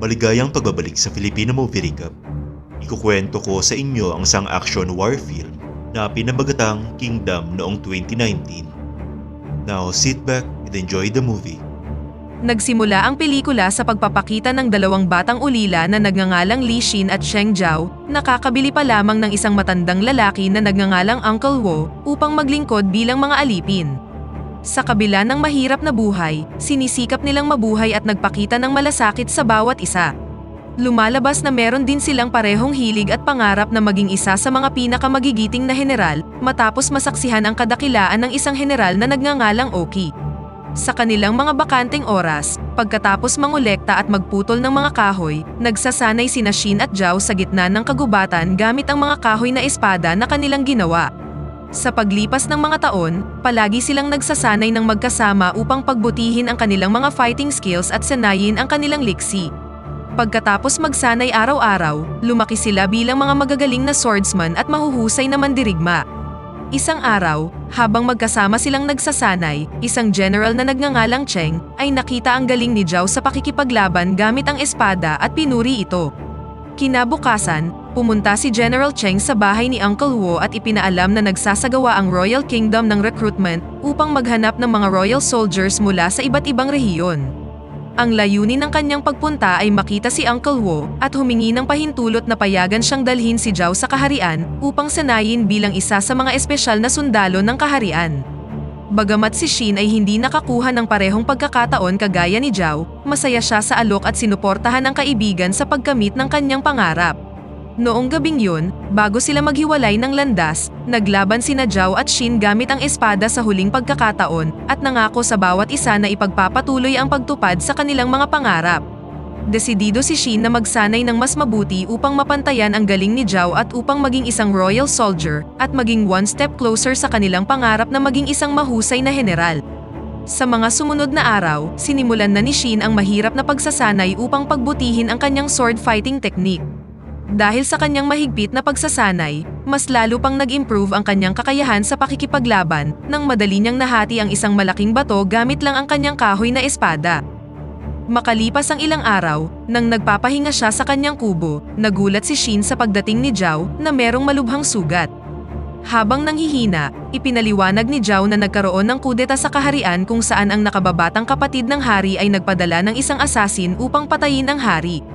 Maligayang pagbabalik sa Filipino Movie Recap. Ikukwento ko sa inyo ang isang action war film na pinabagatang Kingdom noong 2019. Now sit back and enjoy the movie. Nagsimula ang pelikula sa pagpapakita ng dalawang batang ulila na nagngangalang Li Xin at Sheng Zhao, nakakabili pa lamang ng isang matandang lalaki na nagngangalang Uncle Wo upang maglingkod bilang mga alipin. Sa kabila ng mahirap na buhay, sinisikap nilang mabuhay at nagpakita ng malasakit sa bawat isa. Lumalabas na meron din silang parehong hilig at pangarap na maging isa sa mga pinakamagigiting na general matapos masaksihan ang kadakilaan ng isang general na nagngangalang Oki. Sa kanilang mga bakanteng oras, pagkatapos mangolekta at magputol ng mga kahoy, nagsasanay sina Shin at Zhao sa gitna ng kagubatan gamit ang mga kahoy na espada na kanilang ginawa. Sa paglipas ng mga taon, palagi silang nagsasanay ng magkasama upang pagbutihin ang kanilang mga fighting skills at sanayin ang kanilang liksi. Pagkatapos magsanay araw-araw, lumaki sila bilang mga magagaling na swordsman at mahuhusay na mandirigma. Isang araw, habang magkasama silang nagsasanay, isang general na nagngangalang Cheng ay nakita ang galing ni Zhao sa pakikipaglaban gamit ang espada at pinuri ito. Kinabukasan, pumunta si General Cheng sa bahay ni Uncle Wo at ipinaalam na nagsasagawa ang Royal Kingdom ng recruitment upang maghanap ng mga royal soldiers mula sa iba't ibang rehiyon. Ang layunin ng kanyang pagpunta ay makita si Uncle Wo at humingi ng pahintulot na payagan siyang dalhin si Zhao sa kaharian upang sanayin bilang isa sa mga espesyal na sundalo ng kaharian. Bagamat si Shin ay hindi nakakuha ng parehong pagkakataon kagaya ni Zhao, masaya siya sa alok at sinuportahan ang kaibigan sa pagkamit ng kanyang pangarap. Noong gabing yun, bago sila maghiwalay ng landas, naglaban sina Zhao at Shin gamit ang espada sa huling pagkakataon at nangako sa bawat isa na ipagpapatuloy ang pagtupad sa kanilang mga pangarap. Desidido si Shin na magsanay ng mas mabuti upang mapantayan ang galing ni Zhao at upang maging isang royal soldier at maging one step closer sa kanilang pangarap na maging isang mahusay na general. Sa mga sumunod na araw, sinimulan na ni Shin ang mahirap na pagsasanay upang pagbutihin ang kanyang sword fighting technique. Dahil sa kanyang mahigpit na pagsasanay, mas lalo pang nag-improve ang kanyang kakayahan sa pakikipaglaban nang madali niyang nahati ang isang malaking bato gamit lang ang kanyang kahoy na espada. Makalipas ang ilang araw, nang nagpapahinga siya sa kanyang kubo, nagulat si Shin sa pagdating ni Zhao na merong malubhang sugat. Habang nanghihina, ipinaliwanag ni Zhao na nagkaroon ng kudeta sa kaharian kung saan ang nakababatang kapatid ng hari ay nagpadala ng isang asasin upang patayin ang hari.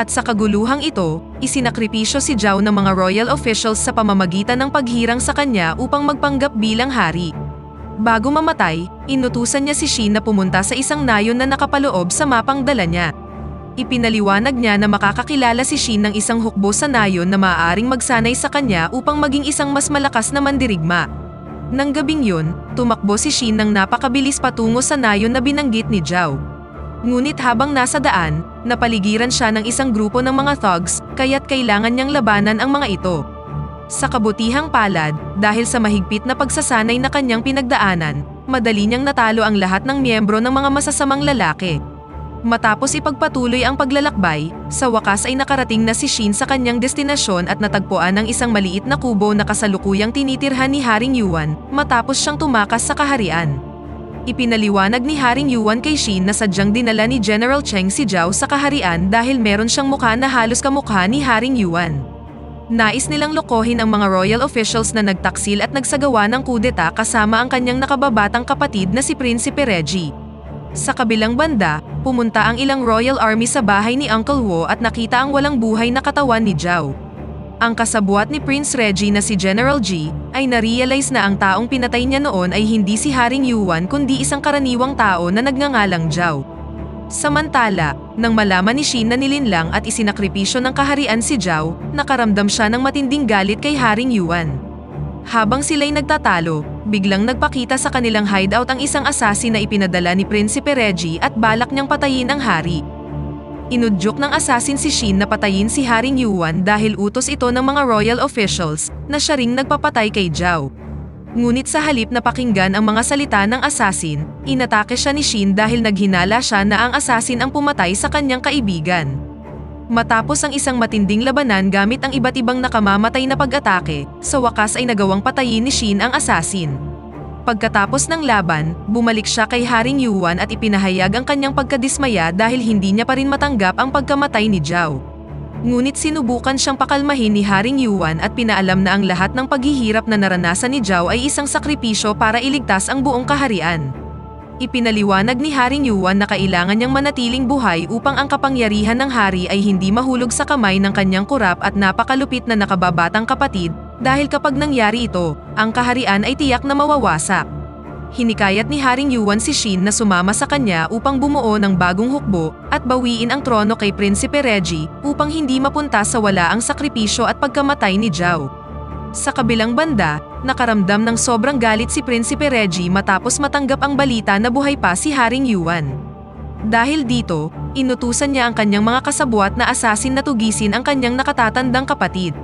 At sa kaguluhang ito, isinakripisyo si Zhao ng mga royal officials sa pamamagitan ng paghirang sa kanya upang magpanggap bilang hari. Bago mamatay, inutusan niya si Shin na pumunta sa isang nayon na nakapaloob sa mapang dala niya. Ipinaliwanag niya na makakakilala si Shin ng isang hukbo sa nayon na maaaring magsanay sa kanya upang maging isang mas malakas na mandirigma. Nang gabing yun, tumakbo si Shin ng napakabilis patungo sa nayon na binanggit ni Zhao. Ngunit habang nasa daan, napaligiran siya ng isang grupo ng mga thugs, kaya't kailangan niyang labanan ang mga ito. Sa kabutihang palad, dahil sa mahigpit na pagsasanay na kanyang pinagdaanan, madali niyang natalo ang lahat ng miyembro ng mga masasamang lalaki. Matapos ipagpatuloy ang paglalakbay, sa wakas ay nakarating na si Shin sa kanyang destinasyon at natagpuan ang isang maliit na kubo na kasalukuyang tinitirhan ni Haring Yuan matapos siyang tumakas sa kaharian. Ipinaliwanag ni Haring Yuan kay Shin na sadyang dinala ni General Cheng si Zhao sa kaharian dahil meron siyang mukha na halos kamukha ni Haring Yuan. Nais nilang lokohin ang mga royal officials na nagtaksil at nagsagawa ng kudeta kasama ang kanyang nakababatang kapatid na si Prinsipe Reggie. Sa kabilang banda, pumunta ang ilang royal army sa bahay ni Uncle Wo at nakita ang walang buhay na katawan ni Zhao. Ang kasabuat ni Prince Reggie na si General G ay narealize na ang taong pinatay niya noon ay hindi si Haring Yuan kundi isang karaniwang tao na nagngangalang Zhao. Samantala, nang malaman ni Shin na nilinlang at isinakripisyo ng kaharian si Zhao, nakaramdam siya ng matinding galit kay Haring Yuan. Habang sila'y nagtatalo, biglang nagpakita sa kanilang hideout ang isang assassin na ipinadala ni Prinsipe Reggie at balak niyang patayin ang hari. Inudyok ng assassin si Shin na patayin si Haring Yuan dahil utos ito ng mga royal officials na siya ring nagpapatay kay Zhao. Ngunit sa halip na pakinggan ang mga salita ng assassin, inatake siya ni Shin dahil naghinala siya na ang assassin ang pumatay sa kanyang kaibigan. Matapos ang isang matinding labanan gamit ang iba't ibang nakamamatay na pag-atake, sa wakas ay nagawang patayin ni Shin ang assassin. Pagkatapos ng laban, bumalik siya kay Haring Yuan at ipinahayag ang kanyang pagkadismaya dahil hindi niya pa rin matanggap ang pagkamatay ni Zhao. Ngunit sinubukan siyang pakalmahin ni Haring Yuan at pinaalam na ang lahat ng paghihirap na naranasan ni Zhao ay isang sakripisyo para iligtas ang buong kaharian. Ipinaliwanag ni Haring Yuan na kailangan niyang manatiling buhay upang ang kapangyarihan ng hari ay hindi mahulog sa kamay ng kanyang kurap at napakalupit na nakababatang kapatid dahil kapag nangyari ito, ang kaharian ay tiyak na mawawasak. Hinikayat ni Haring Yuan si Shin na sumama sa kanya upang bumuo ng bagong hukbo at bawiin ang trono kay Prinsipe Reggie upang hindi mapunta sa wala ang sakripisyo at pagkamatay ni Zhao. Sa kabilang banda, nakaramdam ng sobrang galit si Prinsipe Reggie matapos matanggap ang balita na buhay pa si Haring Yuan. Dahil dito, inutusan niya ang kanyang mga kasabwat na asasin na tugisin ang kanyang nakatatandang kapatid.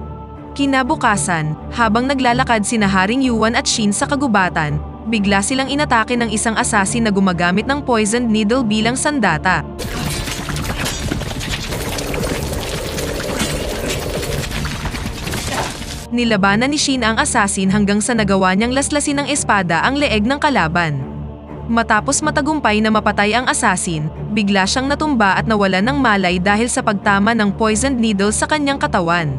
Kinabukasan, habang naglalakad sina Haring Yuan at Shin sa kagubatan, bigla silang inatake ng isang asasin na gumagamit ng poisoned needle bilang sandata. Nilabanan ni Shin ang asasin hanggang sa nagawa niyang laslasin ng espada ang leeg ng kalaban. Matapos matagumpay na mapatay ang asasin, bigla siyang natumba at nawalan ng malay dahil sa pagtama ng poisoned needle sa kanyang katawan.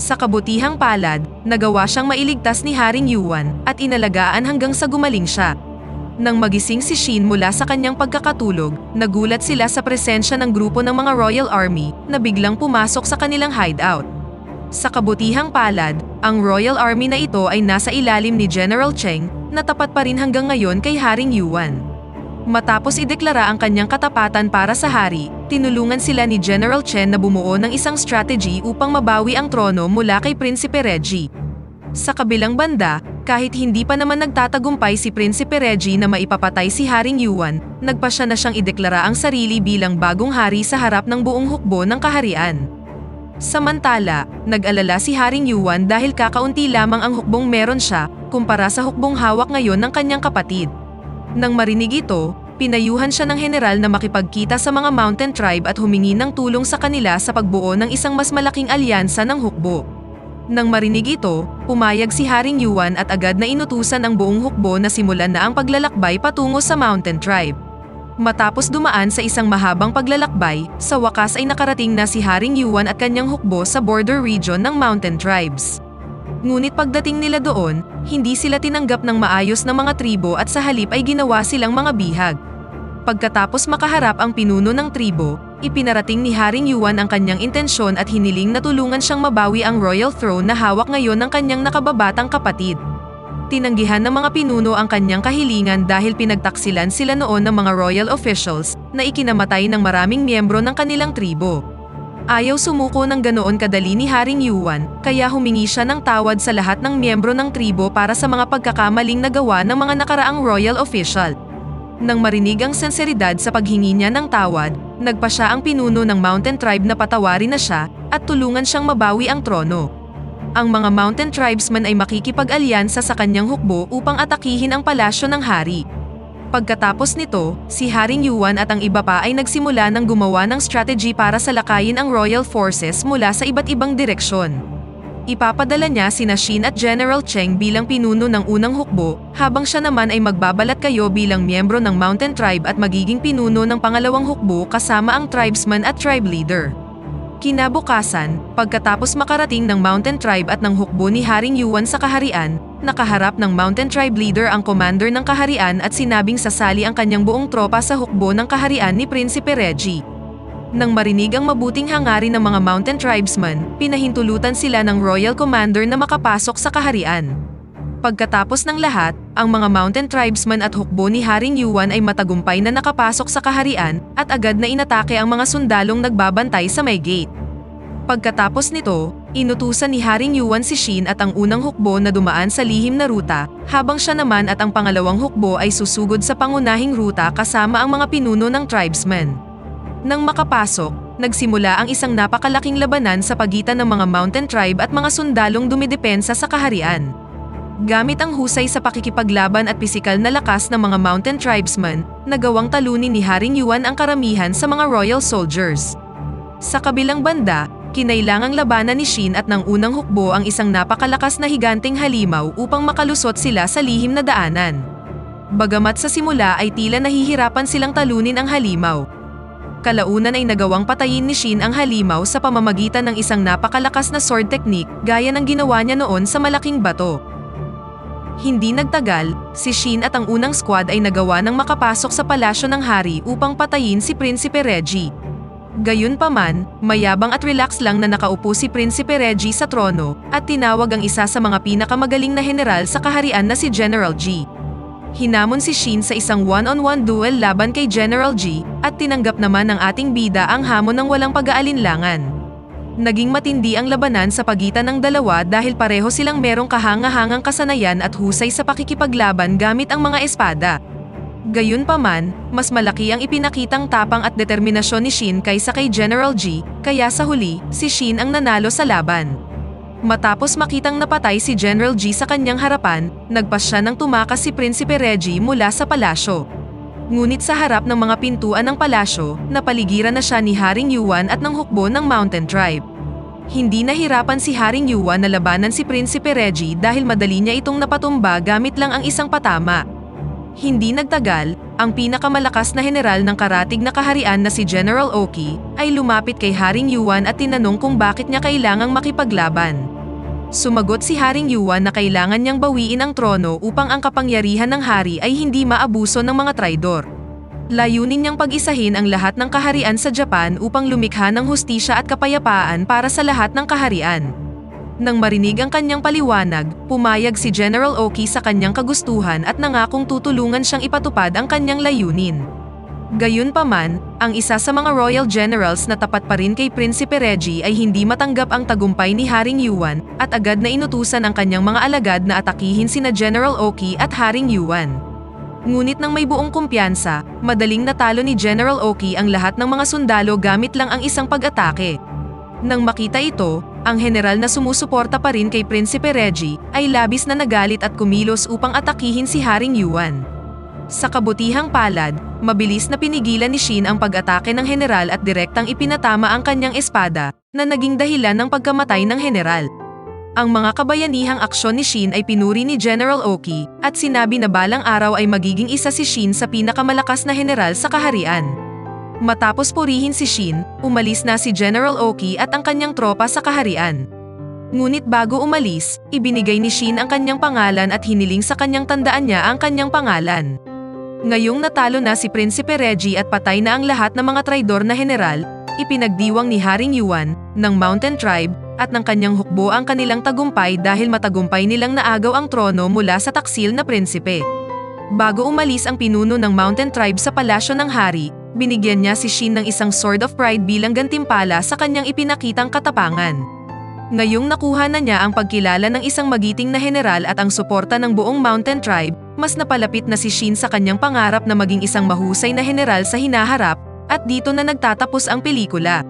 Sa kabutihang palad, nagawa siyang mailigtas ni Haring Yuan at inalagaan hanggang sa gumaling siya. Nang magising si Shin mula sa kanyang pagkakatulog, nagulat sila sa presensya ng grupo ng mga Royal Army na biglang pumasok sa kanilang hideout. Sa kabutihang palad, ang Royal Army na ito ay nasa ilalim ni General Cheng na tapat pa rin hanggang ngayon kay Haring Yuan. Matapos ideklara ang kanyang katapatan para sa hari, tinulungan sila ni General Chen na bumuo ng isang strategy upang mabawi ang trono mula kay Prinsipe Reggie. Sa kabilang banda, kahit hindi pa naman nagtatagumpay si Prinsipe Reggie na maipapatay si Haring Yuan, nagpa siya na siyang ideklara ang sarili bilang bagong hari sa harap ng buong hukbo ng kaharian. Samantala, nag-alala si Haring Yuan dahil kakaunti lamang ang hukbong meron siya kumpara sa hukbong hawak ngayon ng kanyang kapatid. Nang marinig ito, pinayuhan siya ng general na makipagkita sa mga mountain tribe at humingi ng tulong sa kanila sa pagbuo ng isang mas malaking alyansa ng hukbo. Nang marinig ito, pumayag si Haring Yuan at agad na inutusan ang buong hukbo na simulan na ang paglalakbay patungo sa mountain tribe. Matapos dumaan sa isang mahabang paglalakbay, sa wakas ay nakarating na si Haring Yuan at kanyang hukbo sa border region ng mountain tribes. Ngunit pagdating nila doon, hindi sila tinanggap ng maayos ng mga tribo at sa halip ay ginawa silang mga bihag. Pagkatapos makaharap ang pinuno ng tribo, ipinarating ni Haring Yuan ang kanyang intensyon at hiniling na tulungan siyang mabawi ang royal throne na hawak ngayon ng kanyang nakababatang kapatid. Tinanggihan ng mga pinuno ang kanyang kahilingan dahil pinagtaksilan sila noon ng mga royal officials na ikinamatay ng maraming miyembro ng kanilang tribo. Ayaw sumuko ng ganoon kadali ni Haring Yuan, kaya humingi siya ng tawad sa lahat ng miyembro ng tribo para sa mga pagkakamaling nagawa ng mga nakaraang royal official. Nang marinig ang senseridad sa paghingi niya ng tawad, nagpa siya ang pinuno ng mountain tribe na patawarin na siya at tulungan siyang mabawi ang trono. Ang mga mountain tribesmen ay makikipag-alyansa sa kanyang hukbo upang atakihin ang palasyo ng hari. Pagkatapos nito, si Haring Yuan at ang iba pa ay nagsimula ng gumawa ng strategy para salakayin ang royal forces mula sa iba't ibang direksyon. Ipapadala niya sina Shin at General Cheng bilang pinuno ng unang hukbo, habang siya naman ay magbabalat kayo bilang miyembro ng mountain tribe at magiging pinuno ng pangalawang hukbo kasama ang tribesman at tribe leader. Kinabukasan, pagkatapos makarating ng mountain tribe at ng hukbo ni Haring Yuan sa kaharian, nakaharap ng mountain tribe leader ang commander ng kaharian at sinabing sasali ang kanyang buong tropa sa hukbo ng kaharian ni Prinsipe Reggie. Nang marinig ang mabuting hangarin ng mga mountain tribesmen, pinahintulutan sila ng royal commander na makapasok sa kaharian. Pagkatapos ng lahat, ang mga mountain tribesmen at hukbo ni Haring Yuan ay matagumpay na nakapasok sa kaharian at agad na inatake ang mga sundalong nagbabantay sa may gate. Pagkatapos nito, inutusan ni Haring Yuan si Shin at ang unang hukbo na dumaan sa lihim na ruta, habang siya naman at ang pangalawang hukbo ay susugod sa pangunahing ruta kasama ang mga pinuno ng tribesmen. Nang makapasok, nagsimula ang isang napakalaking labanan sa pagitan ng mga mountain tribe at mga sundalong dumidepensa sa kaharian. Gamit ang husay sa pakikipaglaban at pisikal na lakas ng mga mountain tribesmen, nagawang talunin ni Haring Yuan ang karamihan sa mga royal soldiers. Sa kabilang banda, Kinailangang labanan ni Shin at ng unang hukbo ang isang napakalakas na higanting halimaw upang makalusot sila sa lihim na daanan. Bagamat sa simula ay tila nahihirapan silang talunin ang halimaw. Kalaunan ay nagawang patayin ni Shin ang halimaw sa pamamagitan ng isang napakalakas na sword technique gaya ng ginawa niya noon sa malaking bato. Hindi nagtagal, si Shin at ang unang squad ay nagawa ng makapasok sa palasyo ng hari upang patayin si Prinsipe Reggie. Gayunpaman, mayabang at relax lang na nakaupo si Prinsipe Reggie sa trono at tinawag ang isa sa mga pinakamagaling na general sa kaharian na si General G. Hinamon si Shin sa isang one-on-one duel laban kay General G at tinanggap naman ng ating bida ang hamon ng walang pag-aalinlangan. Naging matindi ang labanan sa pagitan ng dalawa dahil pareho silang merong kahanga-hangang kasanayan at husay sa pakikipaglaban gamit ang mga espada. Gayunpaman, mas malaki ang ipinakitang tapang at determinasyon ni Shin kaysa kay General G, kaya sa huli, si Shin ang nanalo sa laban. Matapos makitang napatay si General G sa kanyang harapan, nagpas siya ng tumakas si Prinsipe Reggie mula sa palasyo. Ngunit sa harap ng mga pintuan ng palasyo, napaligiran na siya ni Haring Yuan at ng hukbo ng Mountain Tribe. Hindi nahirapan si Haring Yuan na labanan si Prinsipe Reggie dahil madali niya itong napatumba gamit lang ang isang patama. Hindi nagtagal, ang pinakamalakas na general ng karatig na kaharian na si General Oki ay lumapit kay Haring Yuan at tinanong kung bakit niya kailangang makipaglaban. Sumagot si Haring Yuan na kailangan niyang bawiin ang trono upang ang kapangyarihan ng hari ay hindi maabuso ng mga traidor. Layunin niyang pag-isahin ang lahat ng kaharian sa Japan upang lumikha ng hustisya at kapayapaan para sa lahat ng kaharian. Nang marinig ang kanyang paliwanag, pumayag si General Oki sa kanyang kagustuhan at nangakong tutulungan siyang ipatupad ang kanyang layunin. Gayunpaman, ang isa sa mga royal generals na tapat pa rin kay Prinsipe Reggie ay hindi matanggap ang tagumpay ni Haring Yuan at agad na inutusan ang kanyang mga alagad na atakihin sina General Oki at Haring Yuan. Ngunit nang may buong kumpiyansa, madaling natalo ni General Oki ang lahat ng mga sundalo gamit lang ang isang pag-atake. Nang makita ito, ang general na sumusuporta pa rin kay Prinsipe Reggie ay labis na nagalit at kumilos upang atakihin si Haring Yuan. Sa kabutihang palad, mabilis na pinigilan ni Shin ang pag-atake ng general at direktang ipinatama ang kanyang espada, na naging dahilan ng pagkamatay ng general. Ang mga kabayanihang aksyon ni Shin ay pinuri ni General Oki at sinabi na balang araw ay magiging isa si Shin sa pinakamalakas na general sa kaharian. Matapos purihin si Shin, umalis na si General Oki at ang kanyang tropa sa kaharian. Ngunit bago umalis, ibinigay ni Shin ang kanyang pangalan at hiniling sa kanyang tandaan niya ang kanyang pangalan. Ngayong natalo na si Prinsipe Reggie at patay na ang lahat ng mga traidor na general, ipinagdiwang ni Haring Yuan, ng Mountain Tribe, at ng kanyang hukbo ang kanilang tagumpay dahil matagumpay nilang naagaw ang trono mula sa taksil na prinsipe. Bago umalis ang pinuno ng Mountain Tribe sa palasyo ng hari, binigyan niya si Shin ng isang Sword of Pride bilang gantimpala sa kanyang ipinakitang katapangan. Ngayong nakuha na niya ang pagkilala ng isang magiting na general at ang suporta ng buong Mountain Tribe, mas napalapit na si Shin sa kanyang pangarap na maging isang mahusay na general sa hinaharap, at dito na nagtatapos ang pelikula.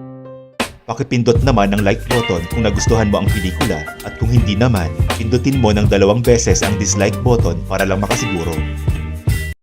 Pakipindot naman ang like button kung nagustuhan mo ang pelikula at kung hindi naman, pindutin mo ng dalawang beses ang dislike button para lang makasiguro